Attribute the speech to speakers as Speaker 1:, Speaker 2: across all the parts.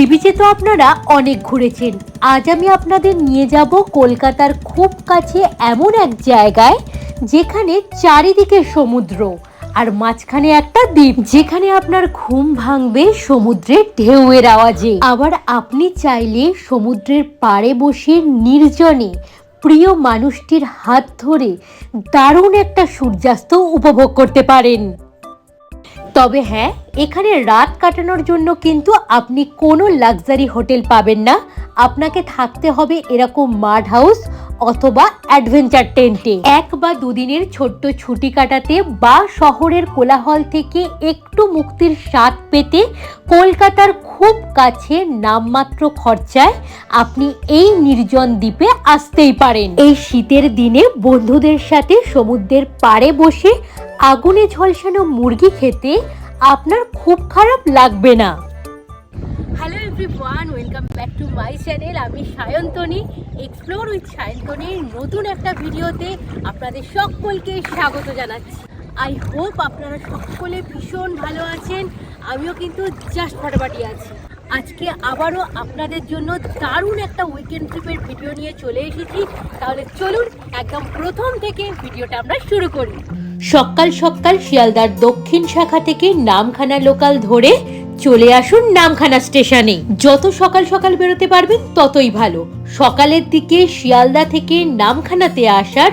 Speaker 1: C বিচে তো আপনারা অনেক ঘুরেছেন। আজ আমি আপনাদের নিয়ে যাব কলকাতার খুব কাছে এমন এক জায়গায়, যেখানে চারিদিকে সমুদ্র, আর মাঝখানে একটা দ্বীপ, যেখানে আপনার ঘুম ভাঙবে সমুদ্রের ঢেউয়ের আওয়াজে। আবার আপনি চাইলে সমুদ্রের পাড়ে বসে নির্জনে প্রিয় মানুষটির হাত ধরে দারুণ একটা সূর্যাস্ত উপভোগ করতে পারেন। তবে হ্যাঁ এখানে রাত কাটানোর জন্য কিন্তু আপনি কোনো লাক্সারি হোটেল পাবেন না। আপনাকে থাকতে হবে এরকম মাড হাউস অথবা অ্যাডভেঞ্চার টেন্টে এক বা দুদিনের ছোট্ট ছুটি কাটাতে বা শহরের কোলাহল থেকে একটু মুক্তির স্বাদ পেতে কলকাতার খুব কাছে নামমাত্র খরচায় আপনি এই নির্জন দ্বীপে আসতেই পারেন। এই শীতের দিনে বন্ধুদের সাথে সমুদ্রের পাড়ে বসে আগুনে ঝলসানো মুরগি খেতে আপনার খুব খারাপ লাগবে না। Everyone welcome back to my channel আমি সায়ন্তনী এক্সপ্লোর উইথ সায়ন্তনীর নতুন একটা ভিডিওতে আপনাদের সকলকে স্বাগত জানাচ্ছি। আই হোপ আপনারা সকলে ভীষণ ভালো আছেন, আমিও কিন্তু জাস্ট ফাটাফাটি আছি। আজকে আবারও আপনাদের জন্য দারুণ একটা উইকেন্ড ট্রিপের ভিডিও নিয়ে চলে এসেছি। তাহলে চলুন একদম প্রথম থেকে ভিডিওটা আমরা শুরু করি। সকাল সকাল শিয়ালদার দক্ষিণ শাখা থেকে নামখানা লোকাল ধরে চলে আসুন নামখানা স্টেশনে। যত সকাল সকাল বেরোতে পারবেন, ততই ভালো। সকালের দিকে শিয়ালদা থেকে নামখানাতে আসার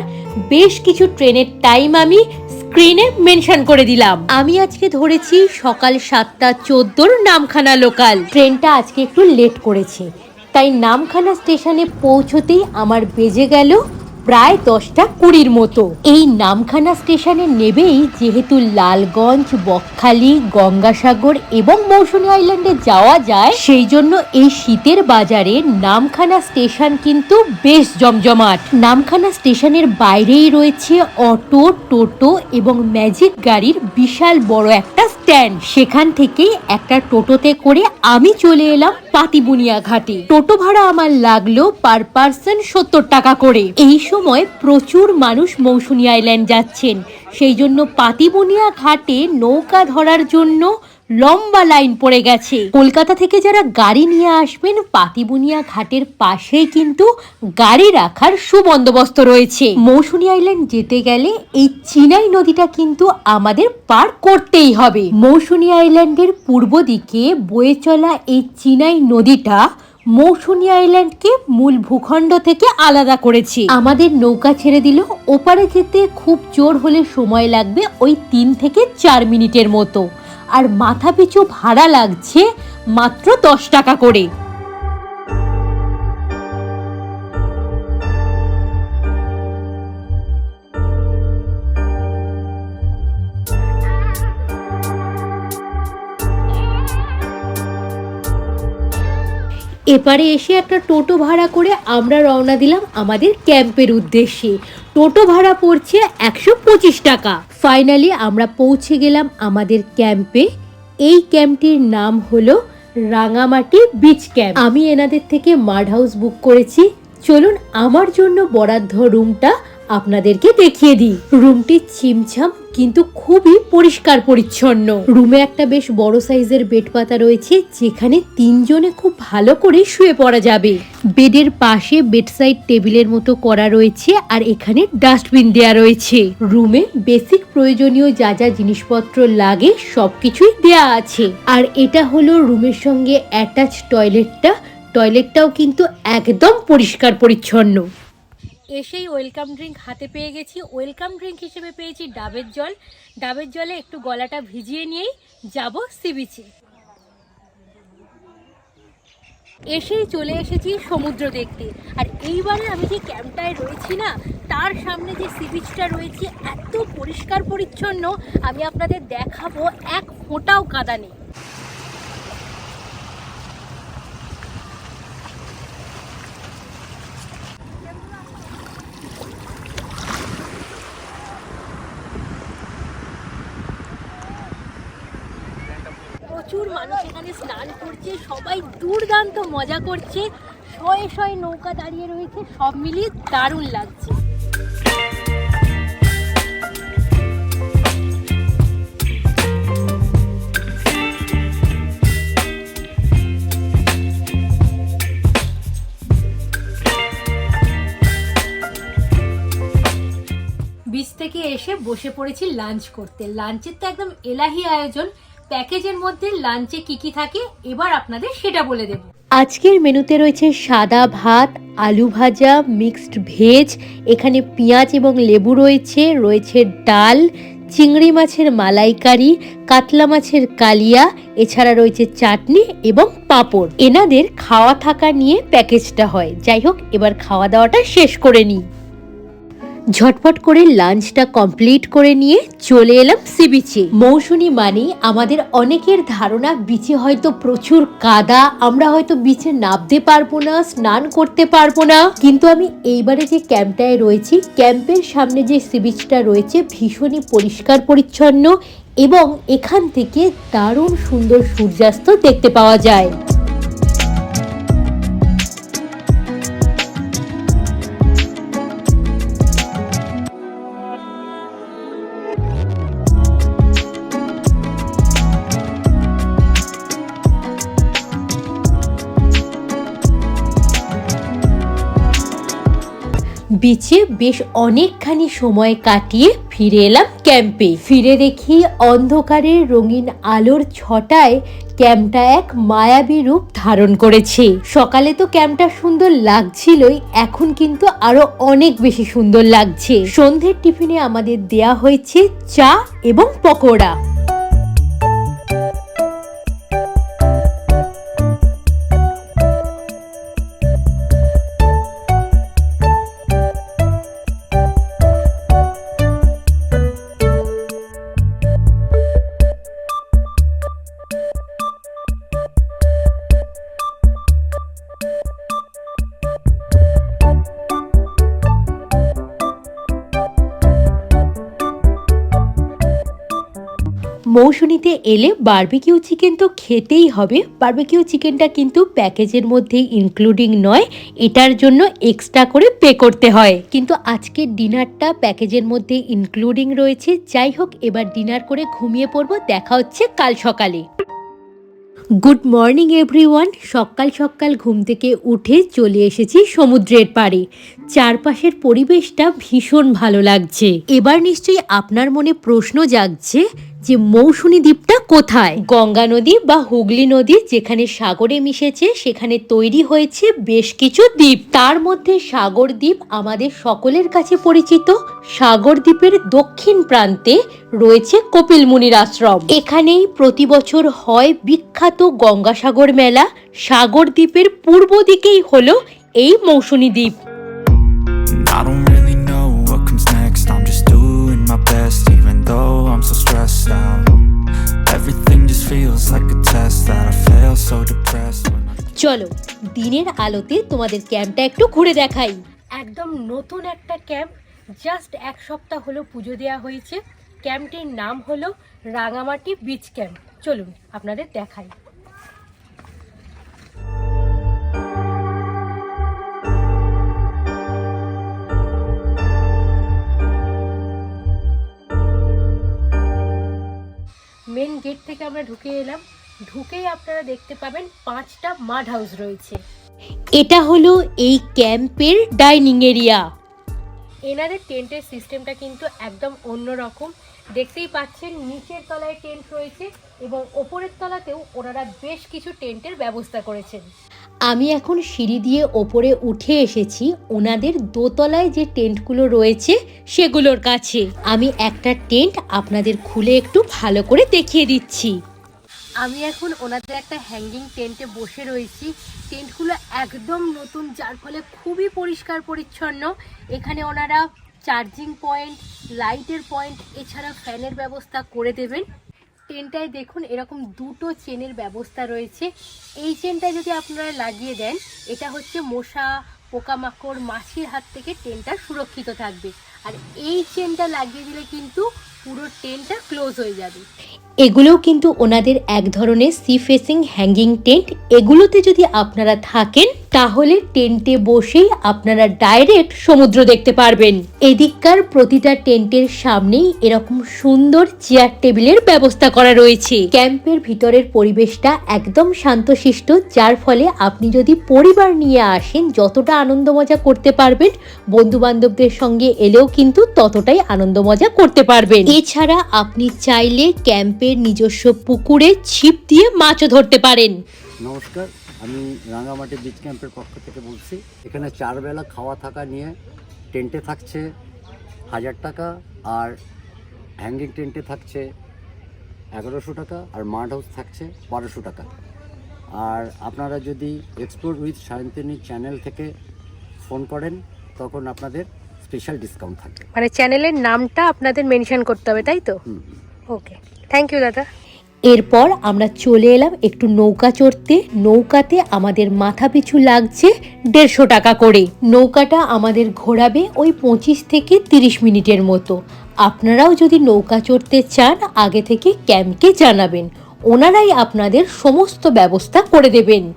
Speaker 1: বেশ কিছু ট্রেনের টাইম আমি স্ক্রিনে মেনশন করে দিলাম। আমি আজকে ধরেছি সকাল সাতটা চোদ্দোর নামখানা লোকাল। ট্রেনটা আজকে একটু লেট করেছে। তাই নামখানা স্টেশনে পৌঁছতেই আমার বেজে গেল প্রায় দশটা কুড়ির মতো। এই নামখানা স্টেশনে নেবেই যেহেতু লালগঞ্জ, বকখালি, গঙ্গাসাগর এবং মৌসুমী আইল্যান্ডে যাওয়া যায়, সেই জন্য এই শীতের বাজারে নামখানা স্টেশন কিন্তু বেশ জমজমাট। নামখানা স্টেশনের বাইরেই রয়েছে অটো, টোটো এবং ম্যাজিক গাড়ির বিশাল বড় একটা স্ট্যান্ড সেখান থেকে একটা টোটোতে করে আমি চলে এলাম পাতিবুনিয়া ঘাটে টোটো ভাড়া আমার লাগল পার পার্সন সত্তর টাকা করে। এই সময় প্রচুর মানুষ মৌসুনি আইল্যান্ড যাচ্ছেন। সেই জন্য পাতিবুনিয়া ঘাটে নৌকা ধরার জন্য লম্বা লাইন পড়ে গেছে। কলকাতা থেকে যারা গাড়ি নিয়ে আসবেন, পাতিবুনিয়া ঘাটের পাশেই কিন্তু গাড়ি রাখার সুবন্দোবস্ত রয়েছে। মৌসুমী আইল্যান্ড যেতে গেলে এই চিনাই নদীটা কিন্তু আমাদের পার করতেই হবে। মৌসুমী আইল্যান্ডের পূর্ব দিকে বয়ে চলা এই চিনাই নদীটা মৌসুমী আইল্যান্ডকে মূল ভূখণ্ড থেকে আলাদা করেছে। আমাদের নৌকা ছেড়ে দিল, ওপারে যেতে খুব জোর হলে সময় লাগবে ওই তিন থেকে চার মিনিটের মতো। আর মাথা পিছু ভাড়া লাগছে মাত্র দশ টাকা করে। এপারে এসে একটা টোটো ভাড়া করে আমরা রওনা দিলাম আমাদের ক্যাম্পের উদ্দেশ্যে। টোটো ভাড়া পড়ছে একশো পঁচিশ টাকা। ফাইনালি আমরা পৌঁছে গেলাম আমাদের ক্যাম্পে এই ক্যাম্পটির নাম হলো রাঙামাটি বিচ ক্যাম্প আমি এনাদের থেকে মাড হাউস বুক করেছি। চলুন, আমার জন্য বরাদ্ধ রুমটা আপনাদেরকে দেখিয়ে দিই। রুমটি ছিমছাম, কিন্তু খুবই পরিষ্কার পরিচ্ছন্ন। রুমে একটা বেশ বড় সাইজের বেড পাতা রয়েছে, যেখানে তিনজনে খুব ভালো করে শুয়ে পড়া যাবে। বেডের পাশে বেডসাইড টেবিলের মতো করা রয়েছে, আর এখানে ডাস্টবিন দেয়া রয়েছে। রুমে বেসিক প্রয়োজনীয় যা যা জিনিসপত্র লাগে, সবকিছুই দেয়া আছে। আর এটা হলো রুমের সঙ্গে অ্যাটাচ টয়লেটটা। টয়লেটটাও কিন্তু একদম পরিষ্কার পরিচ্ছন্ন। এসেই ওয়েলকাম ড্রিঙ্ক হাতে পেয়ে গেছি। ওয়েলকাম ড্রিঙ্ক হিসেবে পেয়েছি ডাবের জল। ডাবের জলে একটু গলাটা ভিজিয়ে নিয়েই যাব সি বিচে এসেই চলে এসেছি সমুদ্র দেখতে। আর এইবারে আমি যে ক্যাম্পটায় রয়েছি না, তার সামনে যে সি বিচটা রয়েছে, এত পরিষ্কার পরিচ্ছন্ন, আমি আপনাদের দেখাবো এক ফোঁটাও কাদা নেই। সেখানে স্নান করছে, সবাই দুর্দান্ত মজা করছে, শয়ে শয়ে নৌকা দাঁড়িয়ে রয়েছে, সব মিলিয়ে দারুণ লাগছে। বিচ থেকে এসে বসে পড়েছি লাঞ্চ করতে। লাঞ্চের তো একদম এলাহি আয়োজন। প্যাকেজের মধ্যে লাঞ্চে কি কি থাকে, এবার আপনাদের সেটা বলে দেব। আজকের মেনুতে রয়েছে সাদা ভাত, আলু ভাজা, মিক্সড ভেজ, এখানে পেঁয়াজ এবং লেবু রয়েছে রয়েছে ডাল, চিংড়ি মাছের মালাইকারি, কাতলা মাছের কালিয়া, এছাড়া রয়েছে চাটনি এবং পাঁপড়। এনাদের খাওয়া থাকা নিয়ে প্যাকেজটা হয়। যাই হোক, এবার খাওয়া দাওয়াটা শেষ করে নিই। ঝটপট করে লাঞ্চটা কমপ্লিট করে নিয়ে চলে এলাম সি বিচে মৌসুমি মানে আমাদের অনেকের ধারণা বিচে হয়তো প্রচুর কাদা, আমরা হয়তো বিচে নামতে পারব না, স্নান করতে পারব না। কিন্তু আমি এইবারে যে ক্যাম্পটায় রয়েছি, ক্যাম্পের সামনে যে সি বিচটা রয়েছে, ভীষণই পরিষ্কার পরিচ্ছন্ন এবং এখান থেকে দারুণ সুন্দর সূর্যাস্ত দেখতে পাওয়া যায়। বিচে বেশ অনেকখানি সময় কাটিয়ে ফিরে এলাম ক্যাম্পে। ফিরে দেখি অন্ধকারের রঙিন আলোর ছটায় ক্যাম্পটা এক মায়াবী রূপ ধারণ করেছে। সকালে তো ক্যাম্পটা সুন্দর লাগছিলই, এখন কিন্তু আরও অনেক বেশি সুন্দর লাগছে। সন্ধ্যের টিফিনে আমাদের দেয়া হয়েছে চা এবং পকোড়া। মৌসুনিতে এলে বারবিকিউ চিকেন তো খেতেই হবে। বারবিকিউ চিকেনটা কিন্তু প্যাকেজের মধ্যে ইনক্লুডিং নয়, এটার জন্য এক্সট্রা করে পে করতে হয়। কিন্তু আজকের ডিনারটা প্যাকেজের মধ্যে ইনক্লুডিং রয়েছে। যাই হোক, এবার ডিনার করে ঘুমিয়ে পড়ব, দেখা হচ্ছে কাল সকালে। গুড মর্নিং এভরিওয়ান সকাল সকাল ঘুম থেকে উঠে চলে এসেছি সমুদ্রের পাড়ে। চারপাশের পরিবেশটা ভীষণ ভালো লাগছে। এবার নিশ্চয়ই আপনার মনে প্রশ্ন জাগছে যে মৌসুমী দ্বীপটা কোথায়? গঙ্গা নদী বা হুগলি নদী যেখানে সাগরে মিশেছে, সেখানে তৈরি হয়েছে বেশ কিছু দ্বীপ। তার মধ্যে সাগর দ্বীপ আমাদের সকলের কাছে পরিচিত। সাগর দ্বীপের দক্ষিণ প্রান্তে রয়েছে কপিল মুনির আশ্রম। এখানেই প্রতি বছর হয় বিখ্যাত গঙ্গাসাগর মেলা। সাগর দ্বীপের পূর্ব দিকেই হলো এই মৌসুমী দ্বীপ। চলো দিনের আলোতে তোমাদের ক্যাম্পটা একটু ঘুরে দেখাই। একদম নতুন একটা ক্যাম্প জাস্ট এক সপ্তাহ হলো পুজো দেওয়া হয়েছে। ক্যাম্পটির নাম হলো রাঙামাটি বিচ ক্যাম্প চলুন আপনাদের দেখাই। মেন গেট থেকে আমরা ঢুকে এলাম। ঢুকেই আপনারা দেখতে পাবেন পাঁচটা মাড হাউস রয়েছে। এটা হলো এই ক্যাম্পের ডাইনিং এরিয়া। এনাদের টেন্টের সিস্টেমটা কিন্তু একদম অন্যরকম। দেখতেই পাচ্ছেন নিচের তলায় টেন্ট রয়েছে এবং ওপরের তলাতেও ওনারা বেশ কিছু টেন্টের ব্যবস্থা করেছেন। আমি এখন সিঁড়ি দিয়ে ওপরে উঠে এসেছি ওনাদের দোতলায় যে টেন্টগুলো রয়েছে সেগুলোর কাছে। আমি একটা টেন্ট আপনাদের খুলে একটু ভালো করে দেখিয়ে দিচ্ছি। আমি এখন ওনাদের একটা হ্যাঙ্গিং টেন্টে বসে রয়েছি। টেন্টগুলো একদম নতুন, যার ফলে খুবই পরিষ্কার পরিচ্ছন্ন। এখানে ওনারা চার্জিং পয়েন্ট লাইটের পয়েন্ট এছাড়া ফ্যানের ব্যবস্থা করে দেবেন। টেনটায় দেখুন, এরকম দুটো চেনের ব্যবস্থা রয়েছে। এই চেনটা যদি আপনারা লাগিয়ে দেন, এটা হচ্ছে মশা, পোকামাকড়, মাছির হাত থেকে টেনটা সুরক্ষিত থাকবে। আর এই চেনটা লাগিয়ে দিলে কিন্তু পুরো টেনটা ক্লোজ হয়ে যাবে। এগুলোও কিন্তু ওনাদের এক ধরনের সি ফেসিং হ্যাঙ্গিং টেন্ট। এগুলোতে যদি আপনারা থাকেন, তাহলে টেন্টে বসেই আপনারা ডাইরেক্ট সমুদ্র দেখতে পারবেন। এদিককার প্রতিটা টেন্টের সামনেই এরকম সুন্দর চেয়ার টেবিলের ব্যবস্থা করা রয়েছে। ক্যাম্পের ভিতরের পরিবেশটা একদম শান্তশিষ্ট, যার ফলে আপনি যদি পরিবার নিয়ে আসেন, যতটা আনন্দ মজা করতে পারবেন বন্ধু বান্ধবদের সঙ্গে এলেও কিন্তু ততটাই আনন্দ মজা করতে পারবেন। এছাড়া আপনি চাইলে ক্যাম্পের নিজস্ব পুকুরে ছিপ দিয়ে মাছও ধরতে পারেন।
Speaker 2: নমস্কার আমি রাঙামাটি বিচ ক্যাম্পের পক্ষ থেকে বলছি এখানে চার বেলা খাওয়া থাকা নিয়ে টেন্টে থাকছে হাজার টাকা আর হ্যাঙ্গিং টেন্টে থাকছে এগারোশো টাকা আর মাড হাউস থাকছে বারোশো টাকা। আর আপনারা যদি এক্সপ্লোর উইথ সায়ন্তিনী চ্যানেল থেকে ফোন করেন তখন আপনাদের স্পেশাল ডিসকাউন্ট থাকবে।
Speaker 3: মানে চ্যানেলের নামটা আপনাদের মেনশন করতে হবে তাই তো?
Speaker 2: হুম।
Speaker 3: ওকে থ্যাংক ইউ দাদা।
Speaker 1: এরপর আমরা চলে এলাম একটু নৌকা চড়তে। নৌকাতে আমাদের মাথা পিছু লাগছে দেড়শো টাকা করে। নৌকাটা আমাদের ঘোরাবে ওই পঁচিশ থেকে তিরিশ মিনিটের মতো। আপনারাও যদি নৌকা চড়তে চান, আগে থেকে ক্যাম্পকে জানাবেন। ওনারাই আপনাদের সমস্ত ব্যবস্থা করে দেবেন।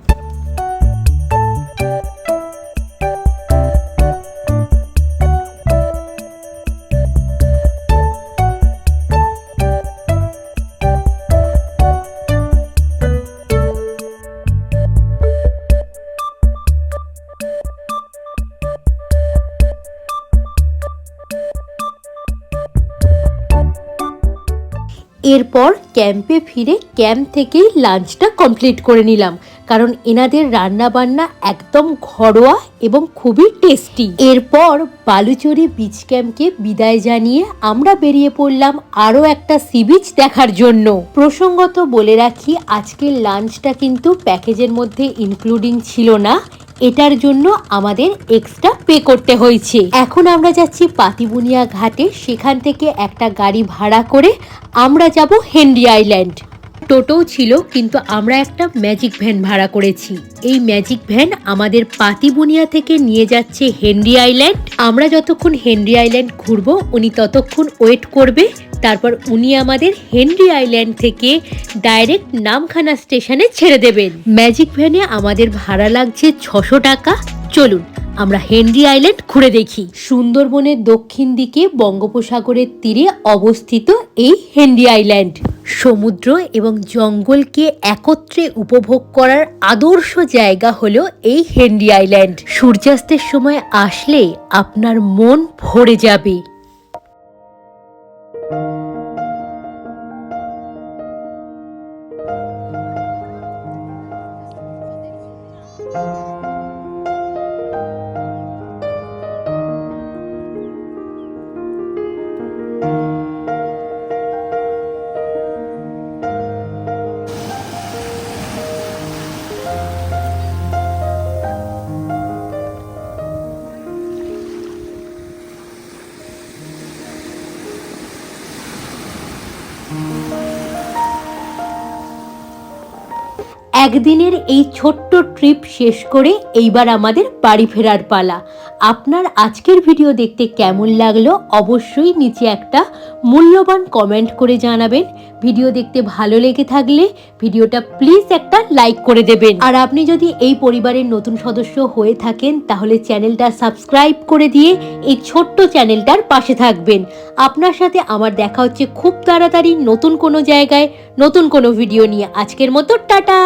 Speaker 1: এরপর ক্যাম্পে ফিরে ক্যাম্প থেকেই লাঞ্চটা কমপ্লিট করে নিলাম। কারণ এনাদের রান্না বান্না একদম ঘরোয়া এবং খুবই টেস্টি। এরপর বালুচরি বিচ ক্যাম্পকে বিদায় জানিয়ে আমরা বেরিয়ে পড়লাম আরও একটা সি বিচ দেখার জন্য। প্রসঙ্গত বলে রাখি, আজকের লাঞ্চটা কিন্তু প্যাকেজের মধ্যে ইনক্লুডিং ছিল না। এটার জন্য আমাদের এক্সট্রা পে করতে হয়েছে। এখন আমরা যাচ্ছি পাতিবুনিয়া ঘাটে, সেখান থেকে একটা গাড়ি ভাড়া করে আমরা যাব হেনরি আইল্যান্ড টোটো ছিল, কিন্তু আমরা একটা ম্যাজিক ভ্যান ভাড়া করেছি। এই ম্যাজিক ভ্যান আমাদের পাতিবুনিয়া থেকে নিয়ে যাচ্ছে হেনরি আইল্যান্ড আমরা যতক্ষণ হেনরি আইল্যান্ড ঘুরবো, উনি ততক্ষণ ওয়েট করবে। তারপর উনি আমাদের হেনরি আইল্যান্ড থেকে ডাইরেক্ট নামখানা স্টেশনে ছেড়ে দেবেন। ম্যাজিক ভ্যানে আমাদের ভাড়া লাগছে ছশো টাকা। চলুন, আমরা হেনরি আইল্যান্ড ঘুরে দেখি। সুন্দরবনের দক্ষিণ দিকে বঙ্গোপসাগরের তীরে অবস্থিত এই হেনরি আইল্যান্ড। সমুদ্র এবং জঙ্গলকে একত্রে উপভোগ করার আদর্শ জায়গা হলো এই হেনরি আইল্যান্ড। সূর্যাস্তের সময় আসলে আপনার মন ভরে যাবে। একদিনের এই ছোট্ট ট্রিপ শেষ করে এইবার আমাদের বাড়ি ফেরার পালা। আপনার আজকের ভিডিও দেখতে কেমন লাগল অবশ্যই নিচে একটা মূল্যবান কমেন্ট করে জানাবেন। ভিডিও দেখতে ভালো লেগে থাকলে ভিডিওটা প্লিজ একটা লাইক করে দেবেন। আর আপনি যদি এই পরিবারের নতুন সদস্য হয়ে থাকেন, তাহলে চ্যানেলটা সাবস্ক্রাইব করে দিয়ে এই ছোট্ট চ্যানেলটার পাশে থাকবেন। আপনার সাথে আমার দেখা হচ্ছে খুব তাড়াতাড়ি নতুন কোনো জায়গায়, নতুন কোনো ভিডিও নিয়ে। আজকের মতো টাটা!